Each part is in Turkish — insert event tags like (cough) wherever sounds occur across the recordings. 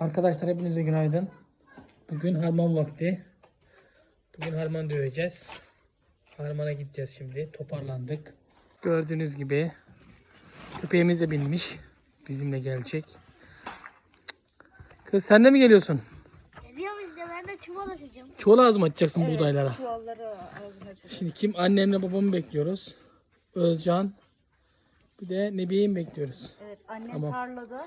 Arkadaşlar hepinize günaydın. Bugün harman vakti. Bugün harman döveceğiz. Harmana gideceğiz şimdi. Toparlandık. Gördüğünüz gibi köpeğimiz de binmiş. Bizimle gelecek. Kız sen de mi geliyorsun? Geliyorum işte ben de çuval açacağım. Çoğul ağzı mı açacaksın buğdaylara? Çuvalları ağzına. Şimdi kim? Annemle babamı bekliyoruz. Özcan. Bir de Nebiye'yi bekliyoruz? Evet annem Tamam. tarlada.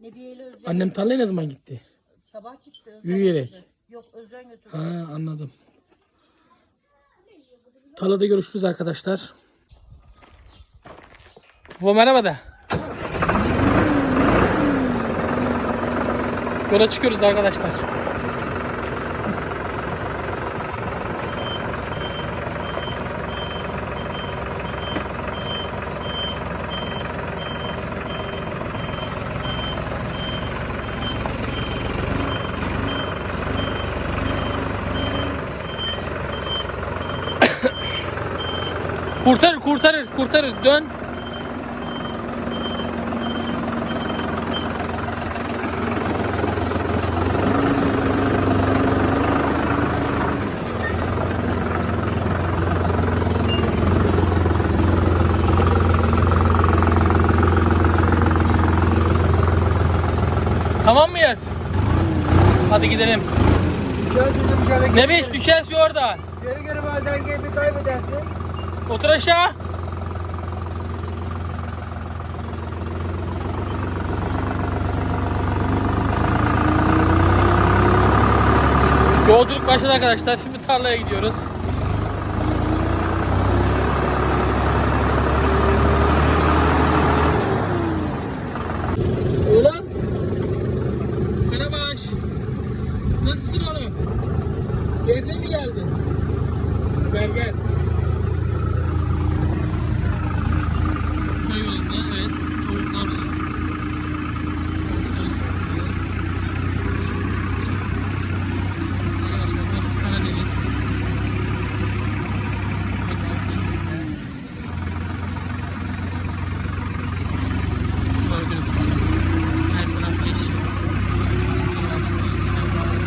Nebiye ile Özcan Annem tarlaya ne zaman gitti? sabah gitti. Özcan Yürüyerek. götürdü. Yok Özcan götürdü. Ha anladım. Tarlada görüşürüz arkadaşlar. Baba merhaba da. Yola çıkıyoruz arkadaşlar. Kurtarır kurtarır kurtarır dön. Tamam mıyız? Hadi gidelim. Ne beş düşersin orada. Geri geri bana dengeyi bir kaybedersin. Otur aşağı. Yolculuk başladı arkadaşlar. Şimdi tarlaya gidiyoruz. Oğlum. Karabaş. Nasılsın oğlum? Gezmeye mi geldin? Gel gel. Köy yolunda evet. Tavuklar. Arkadaşlar burası Karadeniz. Bakalım bu şekilde. Gördüğünüz gibi. Her taraf yeşil. Ağaçlar, kenarlar,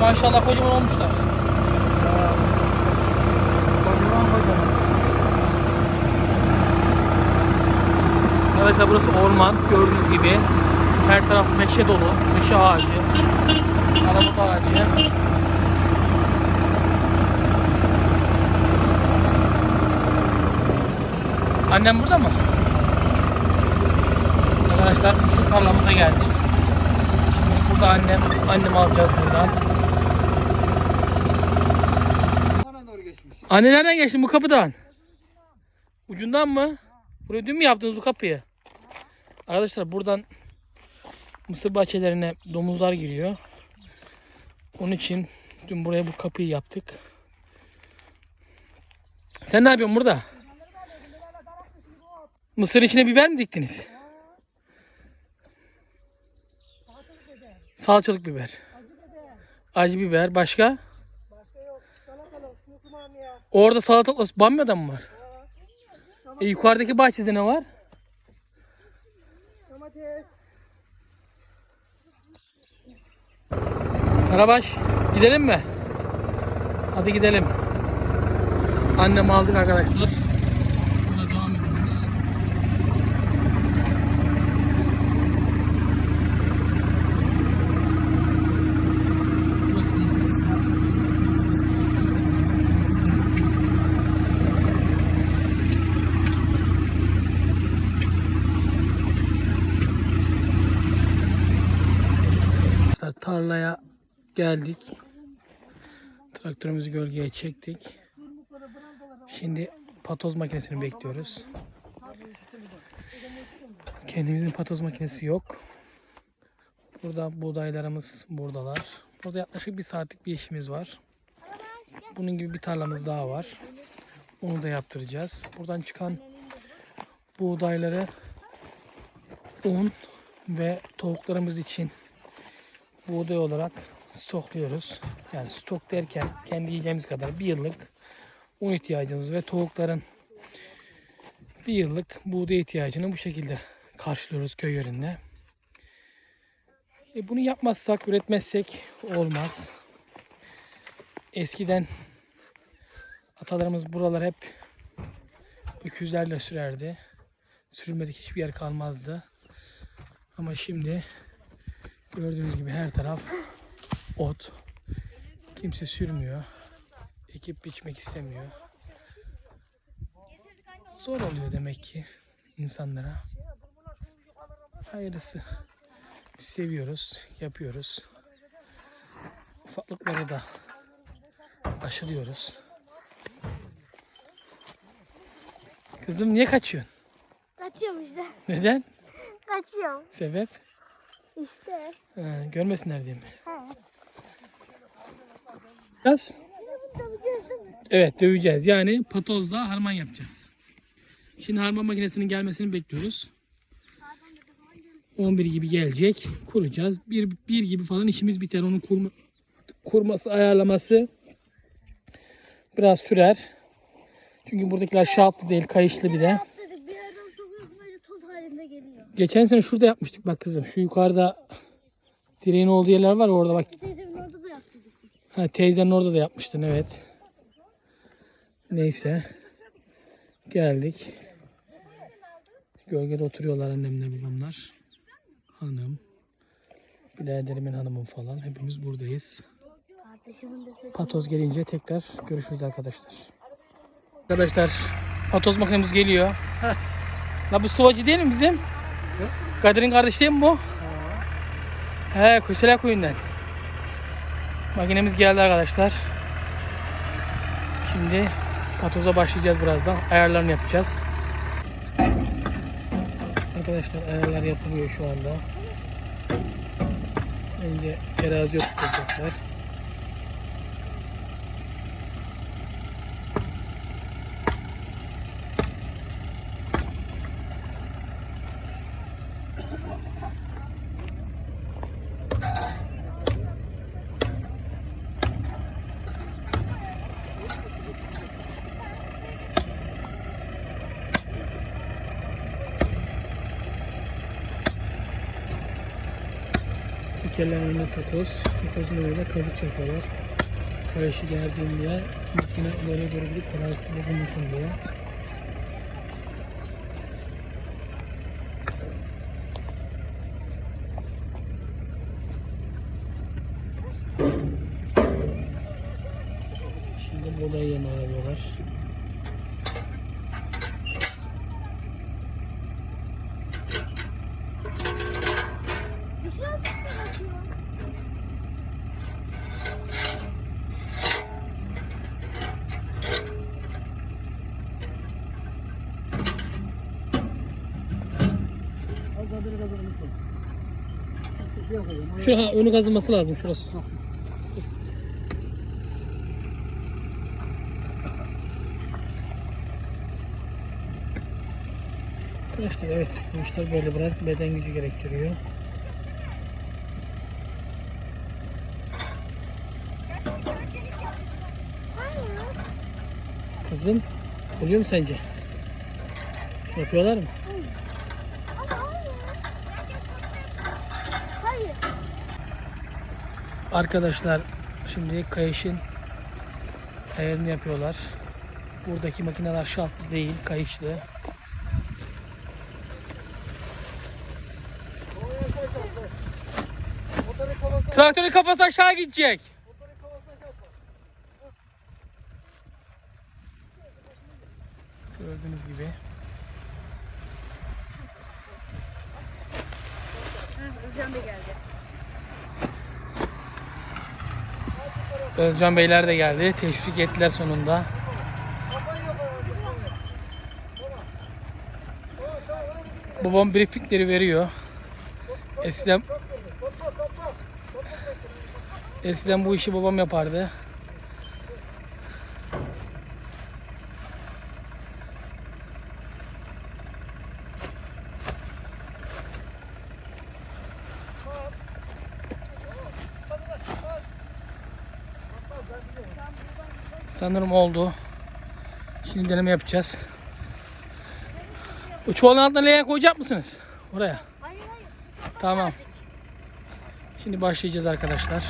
Maşallah kocaman olmuşlar. Kocaman kocaman. Arkadaşlar burası orman gördüğünüz gibi. Her taraf meşe dolu. Meşe ağacı. Armut ağacı. Annem burada mı? Arkadaşlar mısır tarlamıza geldik. Şimdi burada annem, annemi alacağız buradan. Anne nereden geçtin bu kapıdan? Ucundan mı? Buraya dün mü yaptınız bu kapıyı? Arkadaşlar buradan mısır bahçelerine domuzlar giriyor. Onun için dün buraya bu kapıyı yaptık. Sen ne yapıyorsun burada? Mısır içine biber mi diktiniz? Salçalık biber. Acı biber. Başka? Orada salatalık bamyadan mı var? E, yukarıdaki bahçede ne var? Domates. Karabaş gidelim mi? Hadi gidelim. Annemi aldık arkadaşlar. Burada devam ediyoruz. Burası nasıl? Arkadaşlar tarlaya geldik. Traktörümüzü gölgeye çektik. Şimdi patoz makinesini bekliyoruz. Kendimizin patoz makinesi yok. Burada buğdaylarımız buradalar. Burada yaklaşık bir saatlik bir işimiz var. Bunun gibi bir tarlamız daha var. Onu da yaptıracağız. Buradan çıkan buğdayları un ve tavuklarımız için buğday olarak stokluyoruz. Yani stok derken kendi yiyeceğimiz kadar bir yıllık un ihtiyacımız ve tavukların bir yıllık buğday ihtiyacını bu şekilde karşılıyoruz köy yerinde. E bunu yapmazsak, üretmezsek olmaz. Eskiden atalarımız buralar hep öküzlerle sürerdi. Sürülmedik hiçbir yer kalmazdı. Ama şimdi gördüğünüz gibi her taraf ot. Kimse sürmüyor. Ekip biçmek istemiyor. Zor oluyor demek ki insanlara. Hayırlısı. Biz seviyoruz, yapıyoruz. Ufaklıkları da aşılıyoruz. Kızım niye kaçıyorsun? Kaçıyorum işte. Neden? Kaçıyorum. Sebep? İşte. Ha, görmesinler diye mi? He. Mi? Evet döveceğiz. Yani patozla harman yapacağız. Şimdi harman makinesinin gelmesini bekliyoruz. 11 gibi gelecek. Kuracağız. Bir, bir gibi falan işimiz biter. Onun kurma, kurması, ayarlaması biraz sürer. Çünkü buradakiler şaftlı değil, kayışlı bir de. Geçen sene şurada yapmıştık bak kızım. Şu yukarıda direğin olduğu yerler var orada bak. Teyzemin orada da yaptık. biz. Ha, teyzenin orada da yapmıştın evet. Neyse. Geldik. Gölgede oturuyorlar annemler babamlar. Hanım. Biraderimin hanımım falan. Hepimiz buradayız. Patoz gelince tekrar görüşürüz arkadaşlar. Arkadaşlar patoz makinemiz geliyor. La bu sıvacı değil mi bizim? Kadir'in kardeşi değil mi bu? He Köseler köyünden. Makinemiz geldi arkadaşlar. Şimdi patoza başlayacağız birazdan. Ayarlarını yapacağız. Arkadaşlar ayarlar yapılıyor şu anda. Önce terazi oturtacaklar. Tekerlerin önünde takoz, takozun önünde kazık yapıyorlar. Kayışı geldiğinde makine böyle görebilip terazisi bulunmasın diye. Şimdi buğday yemi alıyorlar. Bir şey yaptık mı bakıyor? Şu önü kazılması lazım şurası. Arkadaşlar evet bu işler böyle biraz beden gücü gerektiriyor. Kızım oluyor mu sence? Yapıyorlar mı? Arkadaşlar şimdi kayışın ayarını yapıyorlar. Buradaki makineler şaftlı değil, kayışlı. Traktörün kafası aşağı gidecek. Gördüğünüz gibi. Özcan da geldi. Özcan Beyler de geldi. Teşvik ettiler sonunda. Babam briefingleri veriyor. Eskiden Eskiden bu işi babam yapardı. Sanırım oldu. Şimdi deneme yapacağız. O çuvalın altına leğen koyacak mısınız? Oraya. Hayır hayır. Tamam. Şimdi başlayacağız arkadaşlar.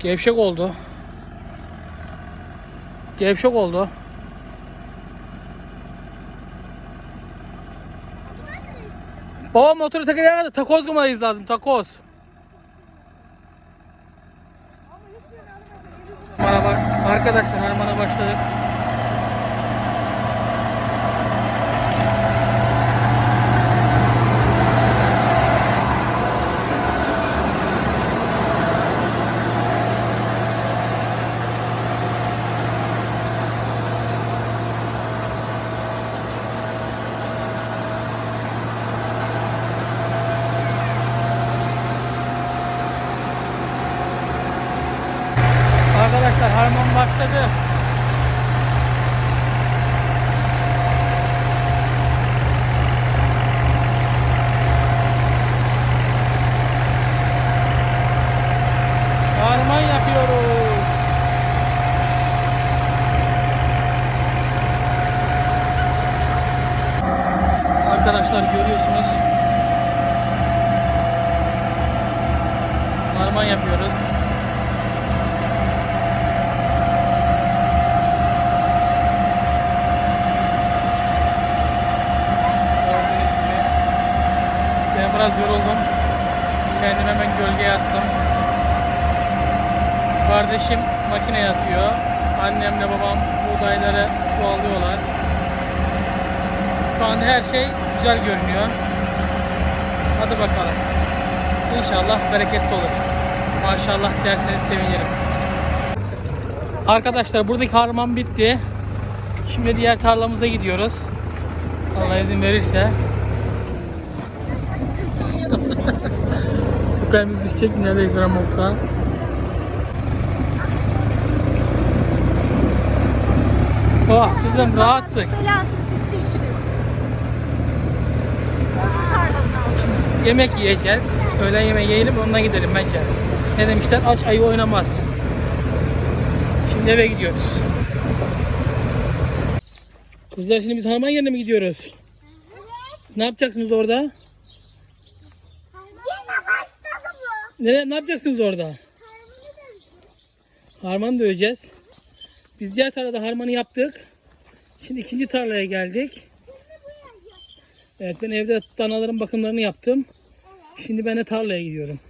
Gevşek oldu. Gevşek oldu. Baba motoru tekerleğine de takoz koymalıyız lazım. Takoz. Bana bak arkadaşlar harmana başladık. Arkadaşlar harman başladı. Harman yapıyoruz. Arkadaşlar görüyorsunuz. Harman yapıyoruz. Gördüğünüz gibi. Ben biraz yoruldum. Kendimi hemen gölgeye attım. Kardeşim makine yatıyor. Annemle babam buğdayları çuvallıyorlar. Şu anda her şey güzel görünüyor. Hadi bakalım. İnşallah bereketli olur. Maşallah derseniz sevinirim. Arkadaşlar buradaki harman bitti. Şimdi diğer tarlamıza gidiyoruz. Allah izin verirse. Köpeğimiz düşecek neredeyiz Ramok'ta. Oh kızım rahatsın. Belasız bitti işimiz. Yemek yiyeceğiz. Öğlen yemeği yiyelim ondan gidelim bence. Ne demişler? Aç ayı oynamaz. Şimdi eve gidiyoruz. Kızlar şimdi biz harman yerine mi gidiyoruz? Ne yapacaksınız orada? Yine başladı bu. Nere, ne yapacaksınız orada? Harman döveceğiz. Biz diğer tarlada harmanı yaptık. Şimdi ikinci tarlaya geldik. Evet ben evde danaların bakımlarını yaptım. Şimdi ben de tarlaya gidiyorum.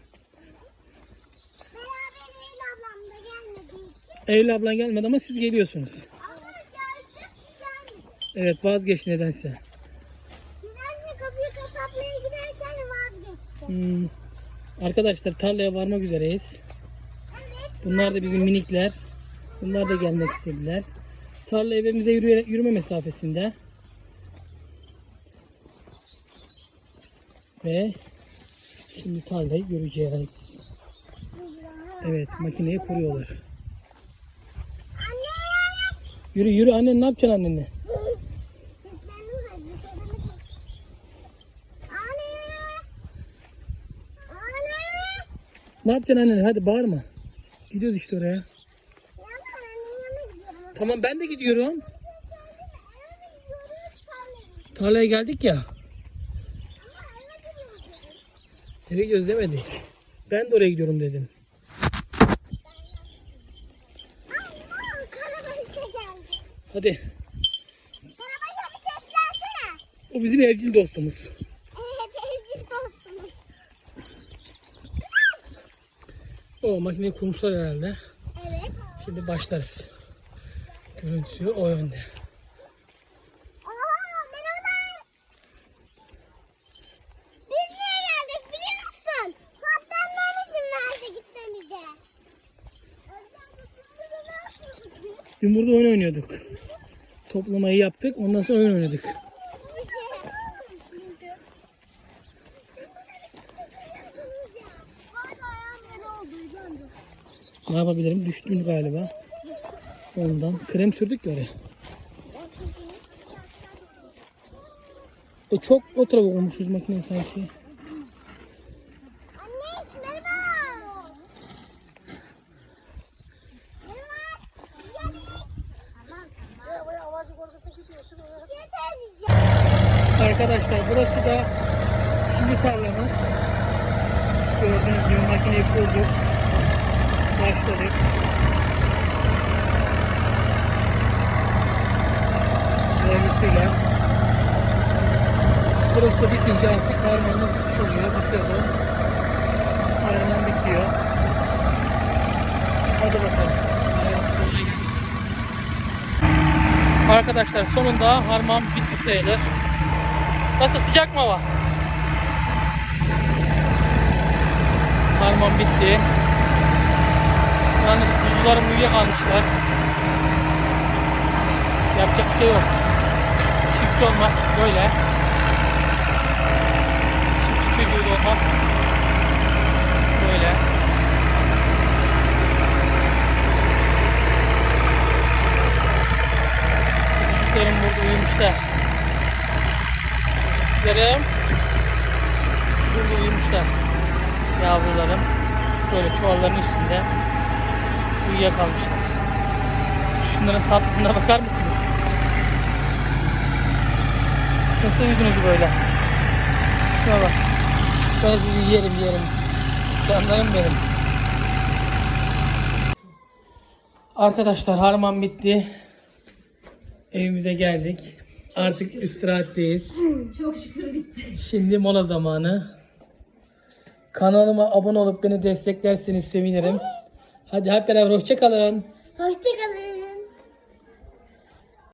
Eylül ablan gelmedi ama siz geliyorsunuz. Ama gelecek gelmedi. Evet vazgeç nedense. Güvenli kapıyı kapatmaya giderken vazgeçti. Hmm. Arkadaşlar tarlaya varmak üzereyiz. Bunlar da bizim minikler. Bunlar da gelmek istediler. Tarla evimize yürüyerek, yürüme mesafesinde. Ve şimdi tarlayı göreceğiz. Evet makineyi kuruyorlar. Yürü yürü annen ne yapacaksın annenle? Anne. Anne. Ne yapacaksın annenle? Hadi bağırma. Gidiyoruz işte oraya. Tamam ben de gidiyorum. Tarlaya. Geldik ya. Eve demedik. Ben de oraya gidiyorum dedim. Anne. Hadi. Seslensene. O bizim evcil dostumuz. Evet evcil dostumuz. O makineyi kurmuşlar herhalde. Evet. Şimdi başlarız. Görüntüsü o yönde. Dün burada oyun oynuyorduk. Toplamayı yaptık. Ondan sonra oyun oynadık. Ne yapabilirim? Düştüm galiba. Ondan. Krem sürdük ya oraya. O çok o tarafa koymuşuz makineyi sanki. Anne yeter Arkadaşlar burası da ikinci tarlamız. Gördüğünüz gibi makineyi kurduk. Başladık. Hayırlısıyla. Burası bitince artık bitmiş oluyor. Bir sezon. Harman bitiyor. Hadi bakalım. Arkadaşlar sonunda harman bitti sayılır. Nasıl sıcak mı hava? Harman bitti. Yalnız kuzularım uyuyakalmışlar. Yapacak bir şey yok. Çiftçi olmak böyle. Çiftçi çocuğu olmak böyle. Çocuklarım burada uyumuşlar. Çocuklarım burada uyumuşlar. Yavrularım böyle çuvalların üstünde uyuyakalmışlar. Şunların tatlılığına bakar mısınız? Nasıl uyudunuz böyle? Şuna bak. Ben sizi yerim yerim. Canlarım benim. Arkadaşlar harman bitti. Evimize geldik. Artık istirahatteyiz. (laughs) Çok şükür bitti. Şimdi mola zamanı. Kanalıma abone olup beni desteklerseniz sevinirim. Hadi hep beraber hoşça kalın. Hoşçakalın.